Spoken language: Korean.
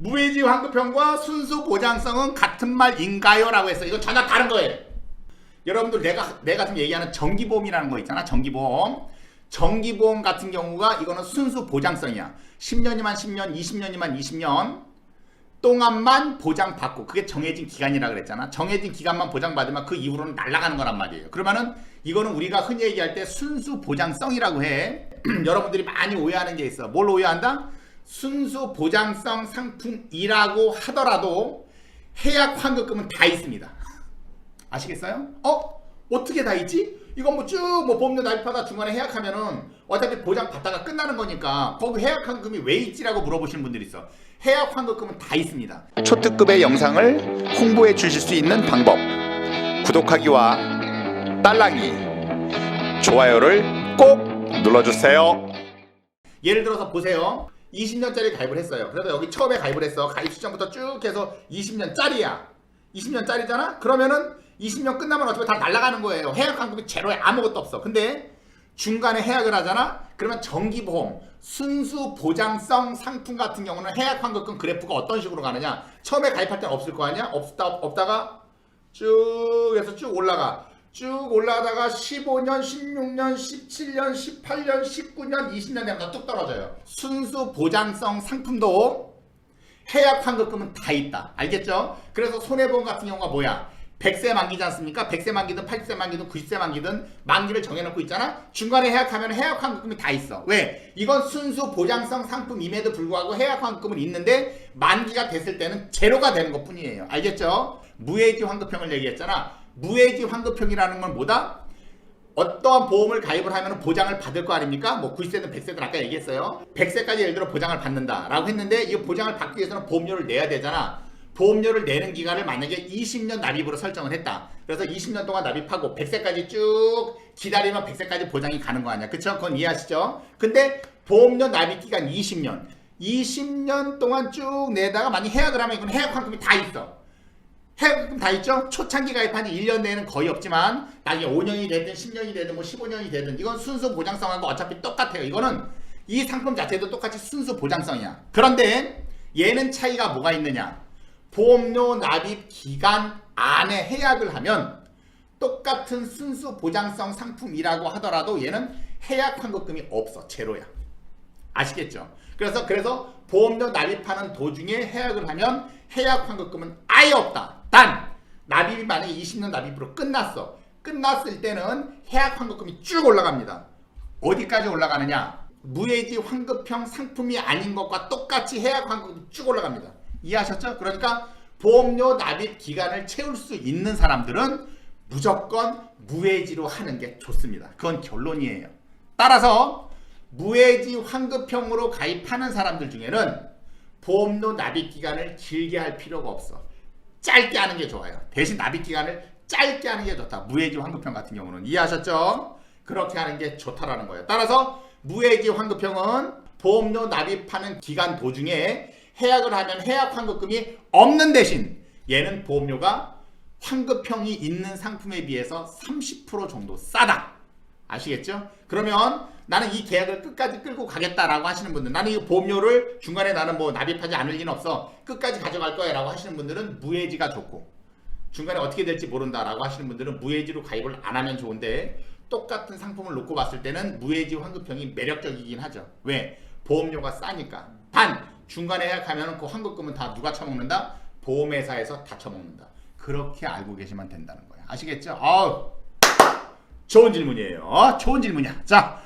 무해지 환급형과 순수 보장성은 같은 말인가요? 라고 했어요. 이거 전혀 다른 거예요. 여러분들 내가 내가 지금 얘기하는 정기보험이라는 거 있잖아. 정기보험. 정기보험 같은 경우가 이거는 순수 보장성이야. 10년이만 10년, 20년이만 20년 동안만 보장받고 그게 정해진 기간이라 그랬잖아. 정해진 기간만 보장받으면 그 이후로는 날아가는 거란 말이에요. 그러면은 이거는 우리가 흔히 얘기할 때 순수 보장성이라고 해. 여러분들이 많이 오해하는 게 있어. 뭘 오해한다? 순수 보장성 상품이라고 하더라도 해약 환급금은 다 있습니다. 아시겠어요? 어? 어떻게 다 있지? 이건 뭐 쭉뭐 보험료 납입하다 중간에 해약하면은 어차피 보장 받다가 끝나는 거니까 거기 해약 환급금이 왜 있지라고 물어보시는 분들이 있어. 해약 환급금은 다 있습니다. 초특급의 영상을 홍보해 주실 수 있는 방법 구독하기와 딸랑이 좋아요를 꼭 눌러주세요. 예를 들어서 보세요. 20년짜리 가입을 했어요. 그래서 여기 처음에 가입을 했어. 가입 시점부터 쭉 해서 20년짜리야. 20년짜리잖아? 그러면은 20년 끝나면 어차피 다 날아가는 거예요. 해약 환급이 제로에 아무것도 없어. 근데 중간에 해약을 하잖아? 그러면 정기보험, 순수 보장성 상품 같은 경우는 해약 환급금 그래프가 어떤 식으로 가느냐? 처음에 가입할 때는 없을 거 아니야? 없다, 없다가 쭉 해서 쭉 올라가. 쭉 올라가다가 15년, 16년, 17년, 18년, 19년, 20년 되면 뚝 떨어져요. 순수 보장성 상품도 해약 환급금은 다 있다. 알겠죠? 그래서 손해보험 같은 경우가 뭐야? 100세 만기지 않습니까? 100세 만기든 80세 만기든 90세 만기든 만기를 정해놓고 있잖아? 중간에 해약하면 해약 환급금이 다 있어. 왜? 이건 순수 보장성 상품임에도 불구하고 해약 환급금은 있는데 만기가 됐을 때는 제로가 되는 것 뿐이에요. 알겠죠? 무해지 환급형을 얘기했잖아. 무해지 환급형이라는 건 뭐다? 어떠한 보험을 가입을 하면 보장을 받을 거 아닙니까? 뭐 90세든 100세든 아까 얘기했어요. 100세까지 예를 들어 보장을 받는다라고 했는데 이 보장을 받기 위해서는 보험료를 내야 되잖아. 보험료를 내는 기간을 만약에 20년 납입으로 설정을 했다. 그래서 20년 동안 납입하고 100세까지 쭉 기다리면 100세까지 보장이 가는 거 아니야. 그쵸? 그건 이해하시죠? 근데 보험료 납입 기간 20년. 20년 동안 쭉 내다가 만약 해약을 하면 이건 해약 환급이 다 있어. 해약금 다 있죠? 초창기 가입한 지 1년 내에는 거의 없지만 나중에 5년이 되든 10년이 되든 뭐 15년이 되든 이건 순수 보장성하고 어차피 똑같아요. 이거는 이 상품 자체도 똑같이 순수 보장성이야. 그런데 얘는 차이가 뭐가 있느냐? 보험료 납입 기간 안에 해약을 하면 똑같은 순수 보장성 상품이라고 하더라도 얘는 해약 환급금이 없어. 제로야. 아시겠죠? 그래서 그래서 보험료 납입하는 도중에 해약을 하면 해약 환급금은 아예 없다. 단 납입이 만약에 20년 납입으로 끝났어. 끝났을 때는 해약 환급금이 쭉 올라갑니다. 어디까지 올라가느냐? 무해지 환급형 상품이 아닌 것과 똑같이 해약 환급금이 쭉 올라갑니다. 이해하셨죠? 그러니까 보험료 납입 기간을 채울 수 있는 사람들은 무조건 무해지로 하는 게 좋습니다. 그건 결론이에요. 따라서 무해지 환급형으로 가입하는 사람들 중에는 보험료 납입 기간을 길게 할 필요가 없어. 짧게 하는 게 좋아요. 대신 납입 기간을 짧게 하는 게 좋다. 무해지 환급형 같은 경우는 이해하셨죠? 그렇게 하는 게 좋다라는 거예요. 따라서 무해지 환급형은 보험료 납입하는 기간 도중에 해약을 하면 해약 환급금이 없는 대신 얘는 보험료가 환급형이 있는 상품에 비해서 30% 정도 싸다. 아시겠죠? 그러면 나는 이 계약을 끝까지 끌고 가겠다라고 하시는 분들, 나는 이 보험료를 중간에 나는 뭐 납입하지 않을 리는 없어. 끝까지 가져갈 거야 라고 하시는 분들은 무해지가 좋고, 중간에 어떻게 될지 모른다라고 하시는 분들은 무해지로 가입을 안 하면 좋은데, 똑같은 상품을 놓고 봤을 때는 무해지 환급형이 매력적이긴 하죠. 왜? 보험료가 싸니까. 단, 중간에 해약하면 그 환급금은 다 누가 처먹는다? 보험회사에서 다 처먹는다. 그렇게 알고 계시면 된다는 거예요. 아시겠죠? 아우, 좋은 질문이에요. 좋은 질문이야. 자,